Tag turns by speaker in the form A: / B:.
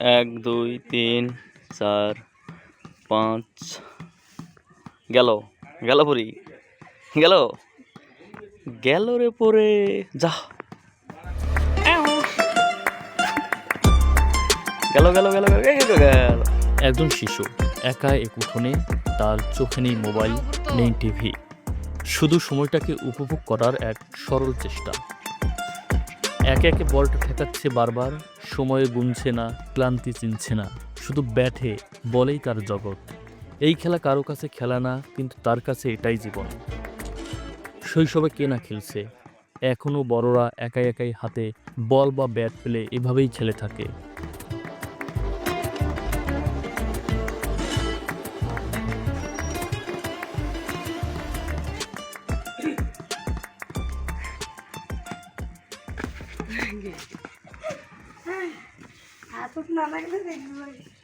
A: এক, দুই, তিন, চার, পাঁচ। গেল গেল পরি। গেল? গেল রে পরে। যা। গেল গেল গেল গেল একজন শিশু একা এক উঠোনে তার চোখে নেই মোবাইল, নেই টিভি। শুধু সময়টাকে উপভোগ করার এক সরল চেষ্টা। একে একে বলটা ঠেকাচ্ছে বারবার, সময়ে গুনছে না, ক্লান্তি চিনছে না। শুধু ব্যাটে বলেই তার জগৎ। এই খেলা কারও কাছে খেলা না, কিন্তু তার কাছে এটাই জীবন। শৈশবে কে না খেলছে? এখনও বড়রা একাই একাই হাতে বল বা ব্যাট পেলে এভাবেই খেলে থাকে।
B: হাত না লাগলে দেখবি